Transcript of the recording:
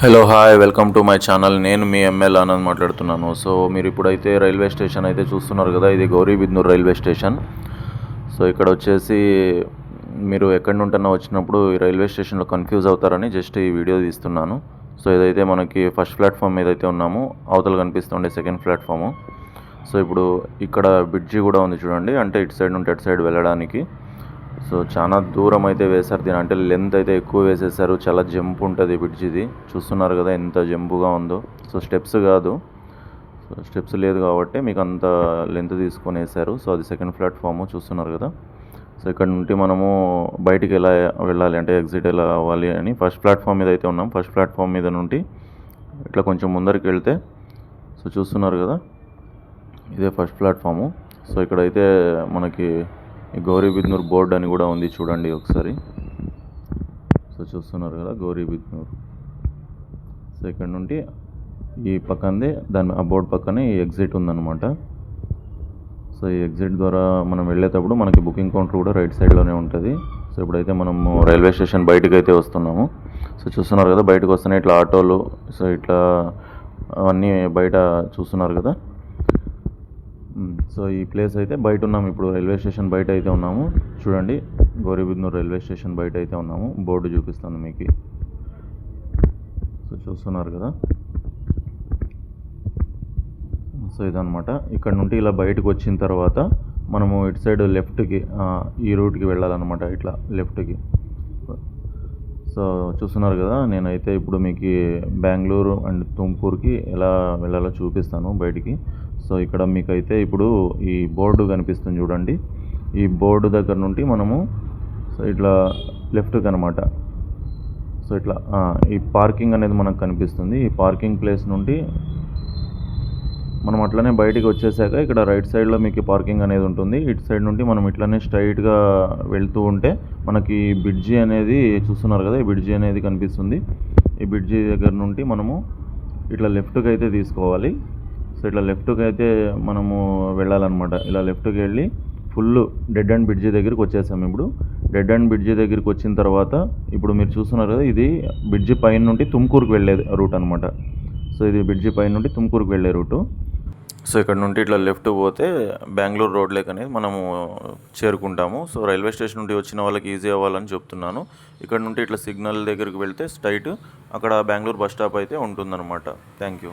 Hello hi welcome to my channel నేను మీ ML Anand మాట్లాడుతున్నాను. సో మీరు ఇప్పుడైతే రైల్వే స్టేషన్ అయితే చూస్తున్నారు కదా ఇది గౌరీబిద్నూర్ రైల్వే స్టేషన్. సో ఇక్కడ వచ్చేసి మీరు ఎక్కడి నుంటన్నా వచ్చినప్పుడు ఈ రైల్వే స్టేషన్లో కన్ఫ్యూజ్ అవుతారని జస్ట్ ఈ వీడియో తీస్తున్నాను. సో ఇదైతే మనకి ఫస్ట్ ప్లాట్ఫామ్ మీద అయితే ఉన్నాము అవతల కనిపిస్తుండే సెకండ్ ప్లాట్ఫాము సో ఇప్పుడు ఇక్కడ బ్రిడ్జి కూడా ఉంది చూడండి అంటే ఇటు సైడ్ నుండి అటు సైడ్ వెళ్ళడానికి. సో చాలా దూరం అయితే వేశారు. దీని అంటే లెంత్ అయితే ఎక్కువ వేసేసారు చాలా జంప్ ఉంటుంది బ్రిడ్జిది. చూస్తున్నారు కదా ఎంత జంపుగా ఉందో. సో స్టెప్స్ కాదు. సో స్టెప్స్ లేదు కాబట్టి మీకు అంత లెంత్ తీసుకొని వేశారు. సో అది సెకండ్ ప్లాట్ఫామ్ చూస్తున్నారు కదా. సో ఇక్కడ నుండి మనము బయటికి ఎలా వెళ్ళాలి అంటే ఎగ్జిట్ ఎలా అవ్వాలి అని ఫస్ట్ ప్లాట్ఫామ్ మీద అయితే ఉన్నాం. ఫస్ట్ ప్లాట్ఫామ్ మీద నుండి ఇట్లా కొంచెం ముందరికి వెళ్తే సో చూస్తున్నారు కదా. ఇదే ఫస్ట్ ప్లాట్ఫాము సో ఇక్కడైతే మనకి గౌరీబిద్నూర్ బోర్డ్ అని కూడా ఉంది చూడండి ఒకసారి. సో చూస్తున్నారు కదా గౌరీబిద్నూర్ సో ఇక్కడ నుండి ఈ పక్కనే దాని ఆ బోర్డు పక్కనే ఈ ఎగ్జిట్ ఉందన్నమాట. సో ఈ ఎగ్జిట్ ద్వారా మనం వెళ్ళేటప్పుడు మనకి బుకింగ్ కౌంటర్ కూడా రైట్ సైడ్లోనే ఉంటుంది. సో ఇప్పుడైతే మనము రైల్వే స్టేషన్ బయటకు అయితే వస్తున్నాము. సో చూస్తున్నారు కదా బయటకు వస్తున్నాయి ఇట్లా ఆటోలు సో ఇట్లా అవన్నీ బయట చూస్తున్నారు కదా. సో ఈ ప్లేస్ అయితే బయట ఉన్నాము ఇప్పుడు రైల్వే స్టేషన్ బయట అయితే ఉన్నాము. చూడండి గౌరీబిద్నూర్ రైల్వే స్టేషన్ బయట అయితే ఉన్నాము. బోర్డు చూపిస్తాను మీకు. సో చూస్తున్నారు కదా? సో ఇదనమాట ఇక్కడ నుండి ఇలా బయటకు వచ్చిన తర్వాత మనము ఇటు సైడ్ లెఫ్ట్కి ఈ రూట్కి వెళ్ళాలన్నమాట. ఇట్లా లెఫ్ట్కి. సో చూస్తున్నారు కదా? నేనైతే ఇప్పుడు మీకు బెంగళూరు అండ్ తుంపూర్కి ఎలా వెళ్ళాలో చూపిస్తాను బయటికి. సో ఇక్కడ మీకైతే ఇప్పుడు ఈ బోర్డు కనిపిస్తుంది చూడండి. ఈ బోర్డు దగ్గర నుండి మనము సో ఇట్లా లెఫ్ట్కి అనమాట సో ఇట్లా ఈ పార్కింగ్ అనేది మనకు కనిపిస్తుంది. ఈ పార్కింగ్ ప్లేస్ నుండి మనం అట్లనే బయటికి వచ్చేసాక ఇక్కడ రైట్ సైడ్లో మీకు పార్కింగ్ అనేది ఉంటుంది. ఇటు సైడ్ నుండి మనం ఇట్లనే స్ట్రైట్గా వెళ్తూ ఉంటే మనకి బ్రిడ్జి అనేది చూస్తున్నారు కదా ఈ బ్రిడ్జి అనేది కనిపిస్తుంది. ఈ బ్రిడ్జి దగ్గర నుండి మనము ఇట్లా లెఫ్ట్కి అయితే తీసుకోవాలి. సో ఇట్లా లెఫ్ట్కి అయితే మనము వెళ్ళాలన్నమాట. ఇలా లెఫ్ట్కి వెళ్ళి ఫుల్ డెడ్ అండ్ బ్రిడ్జి దగ్గరికి వచ్చేసాము ఇప్పుడు. డెడ్ అండ్ బ్రిడ్జి దగ్గరికి వచ్చిన తర్వాత ఇప్పుడు మీరు చూస్తున్నారు కదా ఇది బ్రిడ్జి పైన నుండి తుమ్కూరుకు వెళ్ళే రూట్ అనమాట సో ఇది బ్రిడ్జి పైన నుండి తుమ్కూరుకు వెళ్ళే రూటు. సో ఇక్కడ నుండి ఇట్లా లెఫ్ట్ పోతే బెంగళూరు రోడ్ అనేది మనము చేరుకుంటాము. సో రైల్వే స్టేషన్ నుండి వచ్చిన వాళ్ళకి ఈజీ అవ్వాలని చెప్తున్నాను. ఇక్కడ నుండి ఇట్లా సిగ్నల్ దగ్గరికి వెళ్తే స్ట్రైట్ అక్కడ బెంగళూరు బస్ స్టాప్ అయితే ఉంటుందన్నమాట. Thank you.